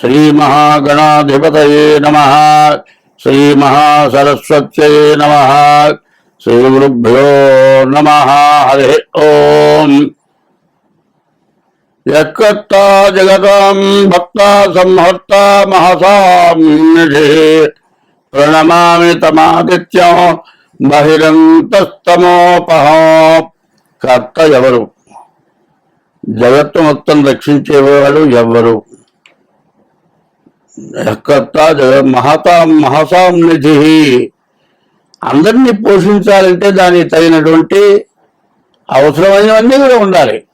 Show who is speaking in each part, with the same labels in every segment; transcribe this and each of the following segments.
Speaker 1: శ్రీమహాగణాధిపతయే నమ శ్రీమహాసరస్వత్యై నమ శ్రీగురుభ్యో నమ హరి ఓం. యత్కర్త జగతాం భక్త సంహర్త మహసాం ప్రణమామి తమాదిత్యం బహిరంతస్తమోపహ. కర్త ఎవరు? జగత్తు మొత్తం రక్షించేవాడు ఎవరు? మహతా మహసాం నిధి. అందరినీ పోషించాలంటే దానికి తగినటువంటి అవసరమైనవన్నీ కూడా ఉండాలి.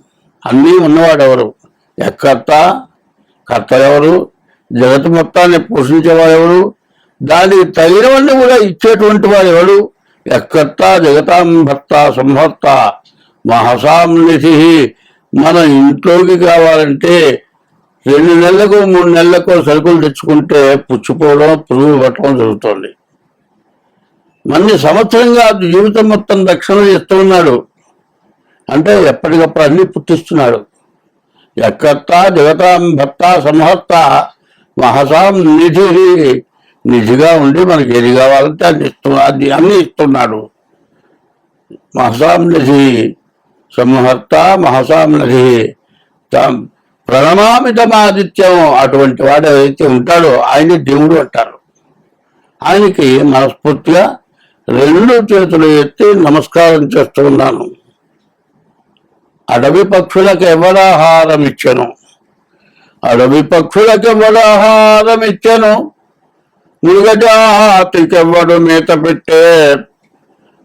Speaker 1: అన్నీ ఉన్నవాడెవరు? ఎక్కర్త కర్త ఎవరు జగత్ మొత్తాన్ని పోషించేవాడు ఎవరు దానికి తగినవన్నీ కూడా ఇచ్చేటువంటి వాడు ఎవడు ఎక్కర్త జగతాం భర్త సంహర్త మహసాం నిధి. మన ఇంట్లోకి కావాలంటే రెండు నెలలకు మూడు నెలలకు సరుకులు తెచ్చుకుంటే పుచ్చిపోవడం పురుగులు పట్టడం జరుగుతుంది. మన్ని సంవత్సరంగా జీవితం మొత్తం రక్షణ ఇస్తున్నాడు అంటే ఎప్పటికప్పుడు అన్ని పుట్టిస్తున్నాడు. ఎక్కత్త జగతాం భర్త సంహర్త మహసాం నిధి నిధిగా ఉండి మనకి ఏది కావాలంటే అది ఇస్తున్నాడు అన్ని ఇస్తున్నాడు. మహసాం నిధి సంహర్త మహసాం నిధి ప్రణమామితమాదిత్యం అటువంటి వాడు ఏదైతే ఉంటాడో ఆయన దేవుడు అంటారు. ఆయనకి మనస్ఫూర్తిగా రెండు చేతులు ఎత్తి నమస్కారం చేస్తూ ఉన్నాను. అడవి పక్షులకు ఎవడాహారం ఇచ్చాను? అడవి పక్షులకు ఎవడాహారం ఇచ్చాను? మృగజాతికెవ్వడు మేత పెట్టే.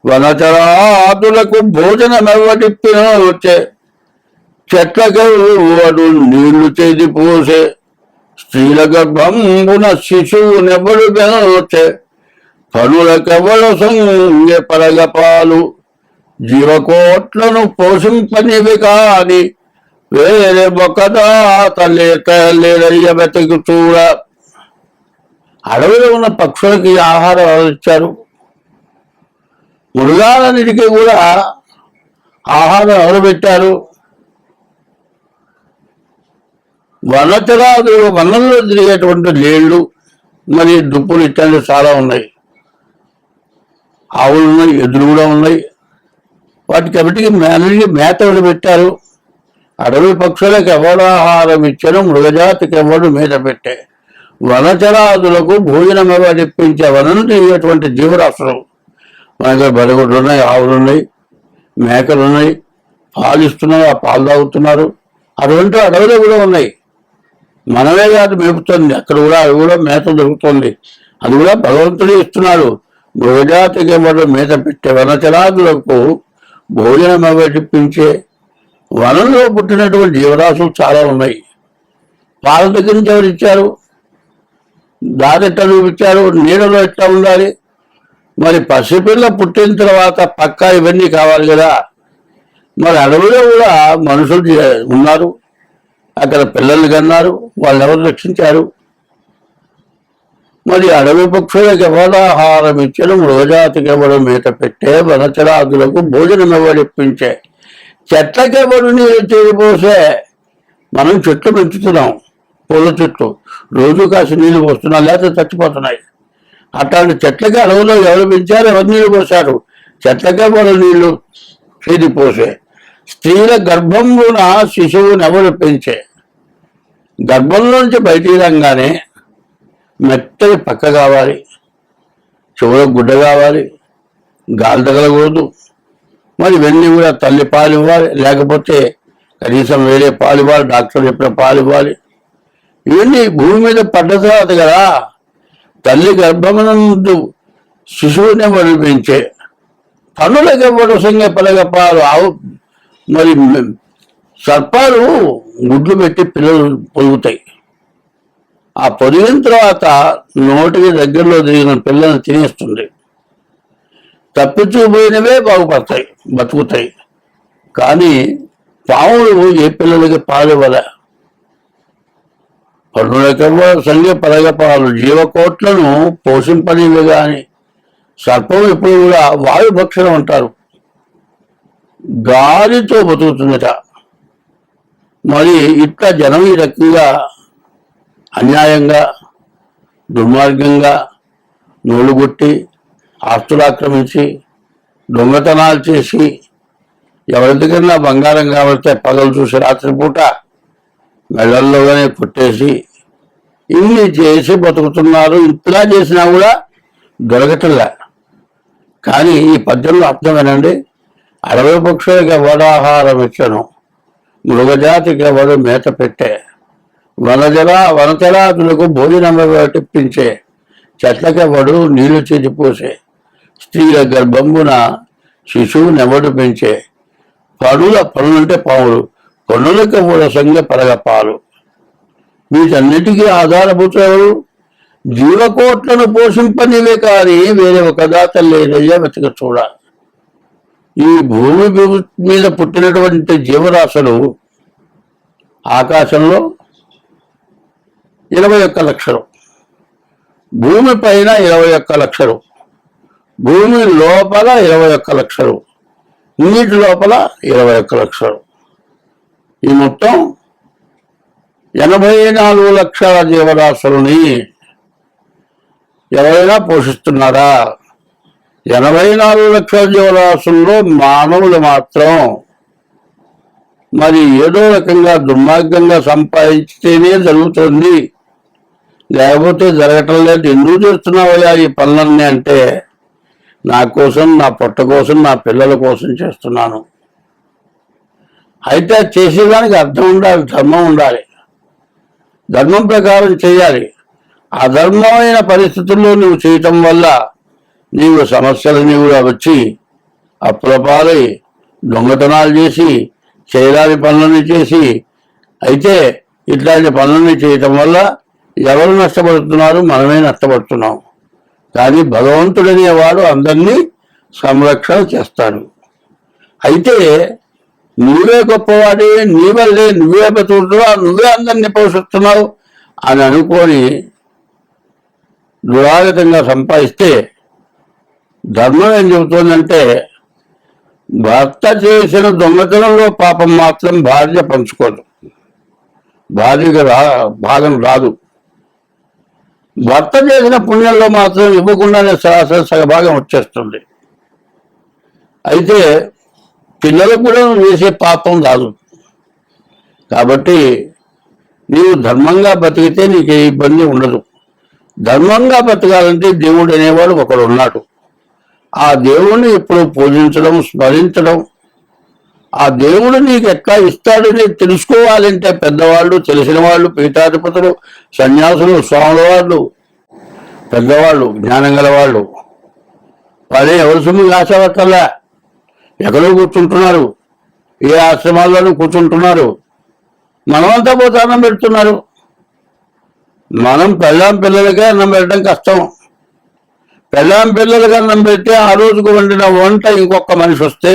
Speaker 1: వనచరాదులకు భోజనం చెట్లకై వాడు నీళ్ళు చేది పోసే. స్త్రీల గర్భంబున శిశువునెవడు బెనోచే పనులకెవడు సంగె పరగపాలు జీవకోట్లను పోషింపనివి కాని వేరే ఒకదాత లేక లేరయ్య వెతకు చూడ. అడవిలో ఉన్న పక్షులకి ఆహారం ఇచ్చారు మృగాలన్నిటికీ కూడా ఆహారం ఎవరు పెట్టారు వనతగా వనంలో తిరిగేటువంటి లేళ్ళు మరి దుప్పులు ఇట్లాంటివి చాలా ఉన్నాయి. ఆవులు ఉన్నాయి ఎద్దులు కూడా ఉన్నాయి. వాటికి అవిటికి మేనకి మేత పెట్టారు అడవి పక్షులకు ఎవడు ఆహారం ఇచ్చారు మృగజాతికి ఎవడు మేత పెట్టే. వనచరాదులకు భోజనం ఎవరు ఇప్పించే వనను తిరిగేటువంటి జీవరాశులు. మన దగ్గర బడగుడ్లు ఉన్నాయి ఆవులు ఉన్నాయి మేకలు ఉన్నాయి పాలు ఇస్తున్నారు ఆ పాలు తాగుతున్నారు. అటువంటి అడవులు కూడా ఉన్నాయి. మనమే కాదు మేపుతుంది. అక్కడ కూడా అది కూడా మేత దొరుకుతుంది. అది కూడా భగవంతుడు ఇస్తున్నాడు. మృగజాతికి ఎవరు మేత పెట్టే వనచరాదులకు భోజనం అవటిప్పించే వనంలో పుట్టినటువంటి జీవరాశులు చాలా ఉన్నాయి. వాళ్ళ దగ్గర నుంచి ఎవరు ఇచ్చారు? దారి ఎట్లా చూపించారు? నీడలో ఎట్లా ఉండాలి? మరి పసిపిల్ల పుట్టిన తర్వాత పక్కా ఇవన్నీ కావాలి కదా? మరి అడవిలో కూడా మనుషులు ఉన్నారు. అక్కడ పిల్లలు కన్నారు వాళ్ళు ఎవరు రక్షించారు? మరి అడవి పక్షులకు ఎవరు ఆహారం ఇచ్చడం మృగజాతికి మేత పెట్టే వనచరాదులకు భోజనం ఎవరిప్పించే చెట్లకెవరు నీరు తీరిపోసే మనం చెట్లు పెంచుతున్నాం పూల చెట్లు. రోజు కాసి నీళ్ళు పోస్తున్నాం లేకపోతే చచ్చిపోతున్నాయి. అట్లాంటి చెట్లకి అడవులో ఎవరు పెంచారు? ఎవరు నీళ్ళు పోసారు? చెట్లకే ఎవరు నీళ్ళు తీరిపోసే స్త్రీల గర్భంలోన శిశువుని ఎవరు పెంచే? గర్భంలోంచి బయటికి రంగానే మెత్తని పక్క కావాలి చెవుల గుడ్డ కావాలి గాలి తగలకూడదు. మరి ఇవన్నీ కూడా తల్లి పాలు ఇవ్వాలి లేకపోతే కనీసం వేరే పాలు ఇవ్వాలి డాక్టర్ చెప్పిన పాలు ఇవ్వాలి. ఇవన్నీ భూమి మీద పడ్డ తర్వాత కదా తల్లి గర్భమునందు శిశువుని వదిలిపించే పనులకి వరుసంగా పలగపాలు ఆవు మరి సర్పాలు గుడ్లు పెట్టి పిల్లలు పొదుగుతాయి. ఆ పొదిగిన తర్వాత నోటికి దగ్గరలో దిగిన పిల్లల్ని తినేస్తుంది తప్పించుకుపోయినవే బాగుపడతాయి బతుకుతాయి. కానీ పాములు ఏ పిల్లలకి పాలు ఇవ్వల పన్నులకెవ్వ సంఖ్య పరగ పాలు జీవకోట్లను పోషింపనివి కానీ సర్పం ఇప్పుడు కూడా వాయుభక్షణం అంటారు. గాలితో బతుకుతుందట. మరి ఇట్లా జనం ఈ రకంగా అన్యాయంగా దుర్మార్గంగా నూలుగొట్టి ఆస్తులు ఆక్రమించి దొంగతనాలు చేసి ఎవరి బంగారం కావలితే పగలు చూసి రాత్రిపూట మెడల్లోనే కొట్టేసి ఇన్ని చేసి బతుకుతున్నారు ఇంతలా చేసినా కూడా దొరకటంలే. కానీ ఈ పద్యంలో అర్థం వినండి అడవి పక్షులకు వడాహారం ఇచ్చను? మృగజాతికి ఎవడు మేత పెట్టే? వనజల వనతలాదులకు భోజనం తెప్పించే చెట్లకెవడు నీళ్ళు చేతిపోసే స్త్రీల గర్భంబున శిశువు నెవడు పెంచే? పనుల పనులంటే పాములు పనులకు కూడా సంగ పరగ పాలు? వీటన్నిటికీ ఆధారభూత ఎవరు? జీవకోట్లను పోషింపనివే కానీ వేరే ఒక దాత లేదయ్యా వెతక చూడాలి ఈ భూమి మీద పుట్టినటువంటి జీవరాశులు ఆకాశంలో ఇరవై ఒక్క లక్షలు. భూమి పైన ఇరవై ఒక్క లక్షలు. భూమి లోపల ఇరవై ఒక్క లక్షలు. నీటి లోపల ఇరవై ఒక్క లక్షలు. ఈ మొత్తం ఎనభై నాలుగు లక్షల జీవరాశులని ఎవరైనా పోషిస్తున్నారా? ఎనభై నాలుగు లక్షల జీవరాశుల్లో మానవులు మాత్రం మరి ఏదో రకంగా దుర్మార్గంగా సంపాదించితేనే జరుగుతుంది. లేకపోతే జరగటం లేదు. ఎందుకు చేస్తున్నావయ్యా ఈ పనులన్నీ అంటే నా కోసం నా పొట్ట కోసం నా పిల్లల కోసం చేస్తున్నాను. అయితే చేసేదానికి అర్థం ఉండాలి ధర్మం ఉండాలి. ధర్మం ప్రకారం చేయాలి. అధర్మమైన పరిస్థితుల్లో నువ్వు చేయటం వల్ల నీవు సమస్యలని కూడా వచ్చి అప్పులపాలై దొంగతనాలు చేసి చేయరాని పనులని చేసి అయితే ఇట్లాంటి పనులని చేయటం వల్ల ఎవరు నష్టపడుతున్నారు? మనమే నష్టపడుతున్నాం. కానీ భగవంతుడనేవాడు అందరినీ సంరక్షణ చేస్తాడు. అయితే నువ్వే గొప్పవాడి నీ వల్లే నువ్వే బతుకుతున్నావు నువ్వే అందరినీ పోషిస్తున్నావు అని అనుకొని దురాగతంగా సంపాదిస్తే ధర్మం ఏం చెబుతోందంటే భర్త చేసిన దొంగతనంలో పాపం మాత్రం భార్య పంచుకోదు. భార్యకు రా భాగం రాదు. భర్త చేసిన పుణ్యంలో మాత్రం ఇవ్వకుండానే సరాసరి సగభాగం వచ్చేస్తుంది. అయితే పిల్లలకు కూడా చేసే పాపం రాదు. కాబట్టి నీవు ధర్మంగా బతికితే నీకు ఏ ఇబ్బంది ఉండదు. ధర్మంగా బతకాలంటే దేవుడు అనేవాడు ఒకడు ఉన్నాడు ఆ దేవుణ్ణి ఎప్పుడు పూజించడం స్మరించడం. ఆ దేవుడు నీకు ఎట్లా ఇస్తాడని తెలుసుకోవాలంటే పెద్దవాళ్ళు తెలిసిన వాళ్ళు పీఠాధిపతులు సన్యాసులు స్వాముల వాళ్ళు పెద్దవాళ్ళు జ్ఞానం గల వాళ్ళు వాళ్ళే ఎవరి సొమ్ము ఆశపడతలే ఎక్కడో కూర్చుంటున్నారు. ఏ ఆశ్రమాల్లోనూ కూర్చుంటున్నారు. మనమంతా పోతే అన్నం పెడుతున్నారు. మనం పెళ్ళాం పిల్లలకే అన్నం పెట్టడం కష్టం. పెళ్ళాం పిల్లలకి అన్నం పెట్టి ఆ రోజుకు వండిన వంట ఇంకొక మనిషి వస్తే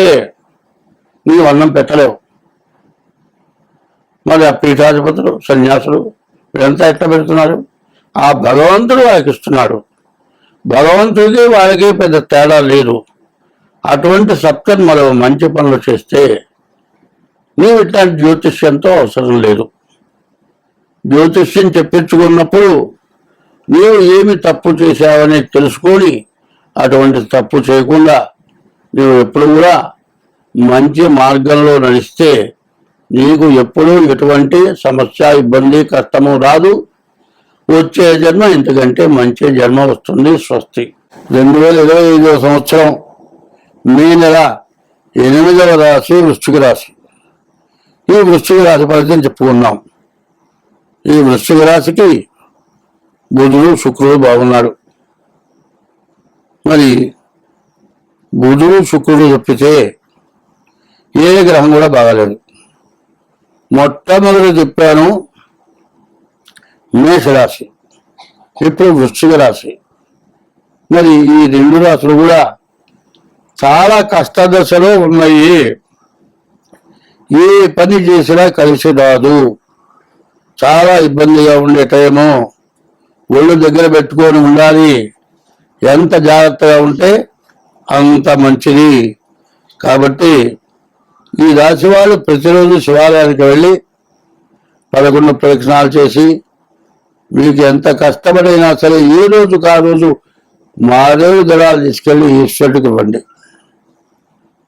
Speaker 1: నీవు అన్నం పెట్టలేవు. మరి ఆ పీఠాధిపతులు సన్యాసులు వీళ్ళంతా ఎట్లా పెడుతున్నారు? ఆ భగవంతుడు వాళ్ళకి ఇస్తున్నాడు. భగవంతుడికి వాళ్ళకి పెద్ద తేడా లేదు. అటువంటి సత్కర్మలు మంచి పనులు చేస్తే నీవు ఇట్లాంటి జ్యోతిష్యంతో అవసరం లేదు. జ్యోతిష్యం చెప్పించుకున్నప్పుడు నీవు ఏమి తప్పు చేశావని తెలుసుకొని అటువంటి తప్పు చేయకుండా నీవు ఎప్పుడు కూడా మంచి మార్గంలో నడిస్తే నీకు ఎప్పుడూ ఎటువంటి సమస్య ఇబ్బంది కష్టము రాదు. వచ్చే జన్మ ఇంతకంటే మంచి జన్మ వస్తుంది స్వస్తి. రెండు వేల ఇరవై ఐదవ సంవత్సరం మే నెల ఎనిమిదవ రాశి వృశ్చిక రాశి. ఈ వృశ్చిక రాశి ఫలితం చెప్పుకున్నాం. ఈ వృశ్చిక రాశికి బుధుడు శుక్రుడు బాగున్నాడు. మరి బుధుడు శుక్రుడు తప్పితే ఏ గ్రహం కూడా బాగాలేదు. మొట్టమొదటి చెప్పాను మేషరాశి ఇప్పుడు వృశ్చిక రాశి. మరి ఈ రెండు రాశులు కూడా చాలా కష్టదశలో ఉన్నాయి. ఏ పని చేసినా కలిసి రాదు. చాలా ఇబ్బందిగా ఉండే టైము. ఒళ్ళు దగ్గర పెట్టుకొని ఉండాలి. ఎంత జాగ్రత్తగా ఉంటే అంత మంచిది. కాబట్టి ఈ రాశి వాళ్ళు ప్రతిరోజు శివాలయానికి వెళ్ళి పదకొండు ప్రదక్షిణాలు చేసి మీకు ఎంత కష్టపడైనా సరే ఏ రోజుకు ఆ రోజు మారేడు దళాలు తీసుకెళ్ళి ఈశ్వరుడికి ఇవ్వండి.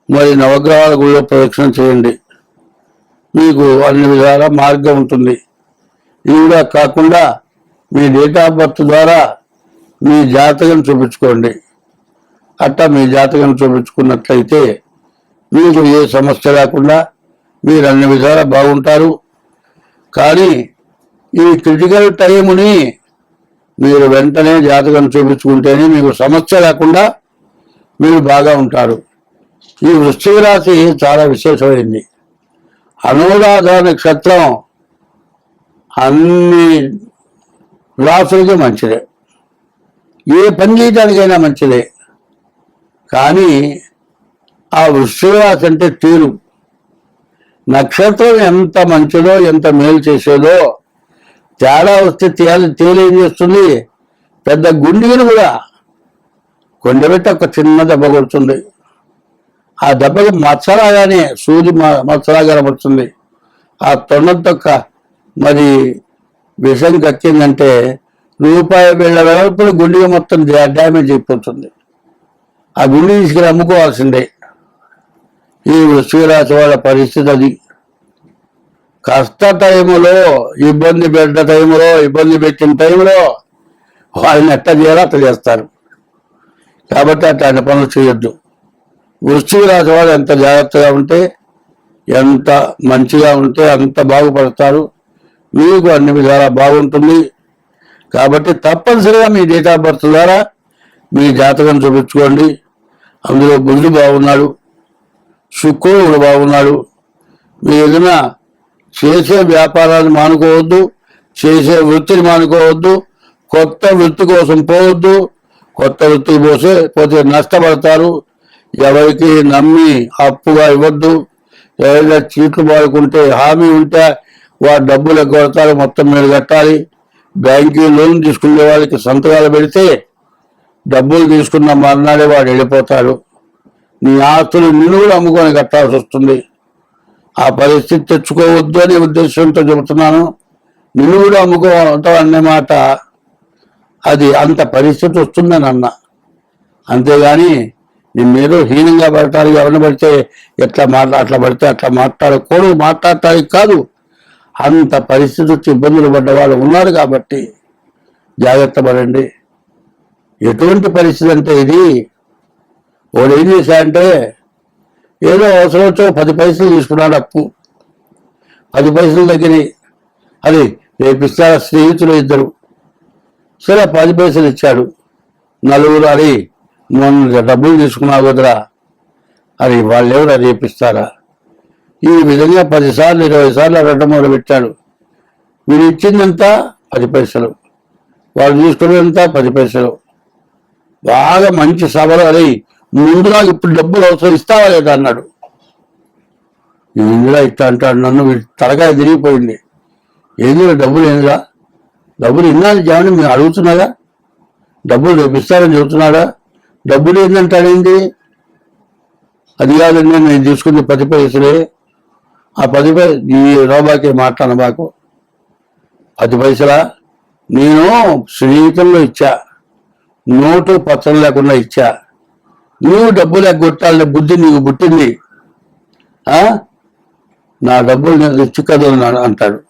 Speaker 1: మరి నవగ్రహాల గుళ్ళో ప్రదక్షిణ చేయండి. మీకు అన్ని విధాల మార్గం ఉంటుంది. ఇది కూడా కాకుండా మీ డేట్ ఆఫ్ బర్త్ ద్వారా మీ జాతకం చూపించుకోండి. అట్టా మీ జాతకం చూపించుకున్నట్లయితే మీకు ఏ సమస్య లేకుండా మీరు అన్ని విధాలా బాగుంటారు. కానీ ఈ క్రిటికల్ టైముని మీరు వెంటనే జాతకం చూపించుకుంటేనే మీకు సమస్య లేకుండా మీరు బాగా ఉంటారు. ఈ వృశ్చిక రాశి చాలా విశేషమైంది. అనురాధ నక్షత్రం అన్ని రాసులకి మంచిదే. ఏ పని చేయడానికైనా మంచిదే. కానీ ఆ వృశ్చిక రాశి అంటే తీరు. నక్షత్రం ఎంత మంచిదో ఎంత మేలు చేసేదో తేడా వస్తే తేలి తేలేం చేస్తుంది? పెద్ద గుండెని కూడా కొండబెట్టి ఒక చిన్న దెబ్బ కొడుతుంది. ఆ దెబ్బకి మచ్చలాగానే సూది మ- మచ్చలా కనబడుతుంది. ఆ తొండ తొక్క మరి విషం కక్కిందంటే రూపాయి వీళ్ళ వెడల్పున గుండె మొత్తం డ్యామేజ్ అయిపోతుంది. ఆ గుండె తీసుకెళ్ళి అమ్ముకోవాల్సిందే. ఈ వృశ్చిక వాళ్ళ పరిస్థితి అది. కష్ట టైములో ఇబ్బంది పెట్ట టైములో ఇబ్బంది పెట్టిన టైంలో వాళ్ళని ఎట్ట చేయాలో అట్ట చేస్తారు. కాబట్టి అట్లాంటి పనులు చేయొద్దు. వృశ్చిక రాశి వాళ్ళు ఎంత జాగ్రత్తగా ఉంటే ఎంత మంచిగా ఉంటే అంత బాగుపడతారు. మీకు అన్ని విధాలా బాగుంటుంది. కాబట్టి తప్పనిసరిగా మీ డేట్ ఆఫ్ బర్త్ ద్వారా మీ జాతకం చూపించుకోండి. అందులో బుద్ధి బాగున్నాడు. శుక్రుడు బాగున్నాడు. మీ ఏదైనా చేసే వ్యాపారాన్ని మానుకోవద్దు. చేసే వృత్తిని మానుకోవద్దు. కొత్త వృత్తి కోసం పోవద్దు. కొత్త వృత్తికి పోసే పోతే నష్టపడతారు. ఎవరికి నమ్మి అప్పుగా ఇవ్వద్దు. ఎవరైనా చీట్లు పాడుకుంటే హామీ ఉంటే వారు డబ్బులు ఎగ్గొడతారు మొత్తం మీరు కట్టాలి. బ్యాంకు లోన్ తీసుకునే వాళ్ళకి సంతకాలు పెడితే డబ్బులు తీసుకున్న మర్నాడే వాడు వెళ్ళిపోతాడు. నీ ఆస్తులు నిన్ను కూడా అమ్ముకొని కట్టాల్సి వస్తుంది. ఆ పరిస్థితి తెచ్చుకోవద్దు అనే ఉద్దేశంతో చెబుతున్నాను. నిన్ను కూడా అమ్ముకోవటం అనే మాట అది అంత పరిస్థితి వస్తుందని అన్న. అంతేగాని నిన్నేదో హీనంగా పడటానికి ఎవరిని పడితే ఎట్లా మాట్లా అట్లా పడితే అట్లా మాట్లాడకూడదు మాట్లాడటానికి కాదు. అంత పరిస్థితి వచ్చి ఇబ్బందులు పడ్డ వాళ్ళు ఉన్నారు కాబట్టి జాగ్రత్త పడండి. ఎటువంటి పరిస్థితి అంటే ఇది? వాడు ఏం చేశాడంటే ఏదో అవసరం వచ్చో పది పైసలు తీసుకున్నాడు అప్పు. పది పైసలు తగ్గినాయి అది రేపిస్తారా స్నేహితులు ఇద్దరు. సరే పది పైసలు ఇచ్చాడు. నలుగురు అది మొన్న డబ్బులు తీసుకున్నావు కదరా. అది వాళ్ళు ఎవరు రేపిస్తారా ఈ విధంగా పదిసార్లు ఇరవై సార్లు అడగడం మొదలు పెట్టాడు. మీరు ఇచ్చిందంతా పది పైసలు. వాళ్ళు తీసుకునేంత పది పైసలు. బాగా మంచి సభలు అదే. ముందుగా ఇప్పుడు డబ్బులు అవసరం ఇస్తావా లేదా అన్నాడు. ఇందులో ఇట్లా అంటాడు. నన్ను వీడి తలకాయ తిరిగిపోయింది. ఏందిరా డబ్బులు ఏందిరా? డబ్బులు ఇన్నాళ్ళు జవని మీరు అడుగుతున్నారా? డబ్బులు రేపు ఇస్తారని చెబుతున్నాడా? డబ్బులు ఏందంటాడేంది అది కాదండి నేను తీసుకుంది పది పైసలే. ఆ పది పై ఈ రూపాయికి మాట్లాడ బాకు పది పైసలా? నేను స్నేహితుల్లో ఇచ్చా. నోటు పత్రం లేకుండా ఇచ్చా. నువ్వు డబ్బులు ఎగ్గొట్టాలనే బుద్ధి నీకు పుట్టింది. నా డబ్బులు నేను ఇచ్చి కదా అంటాడు.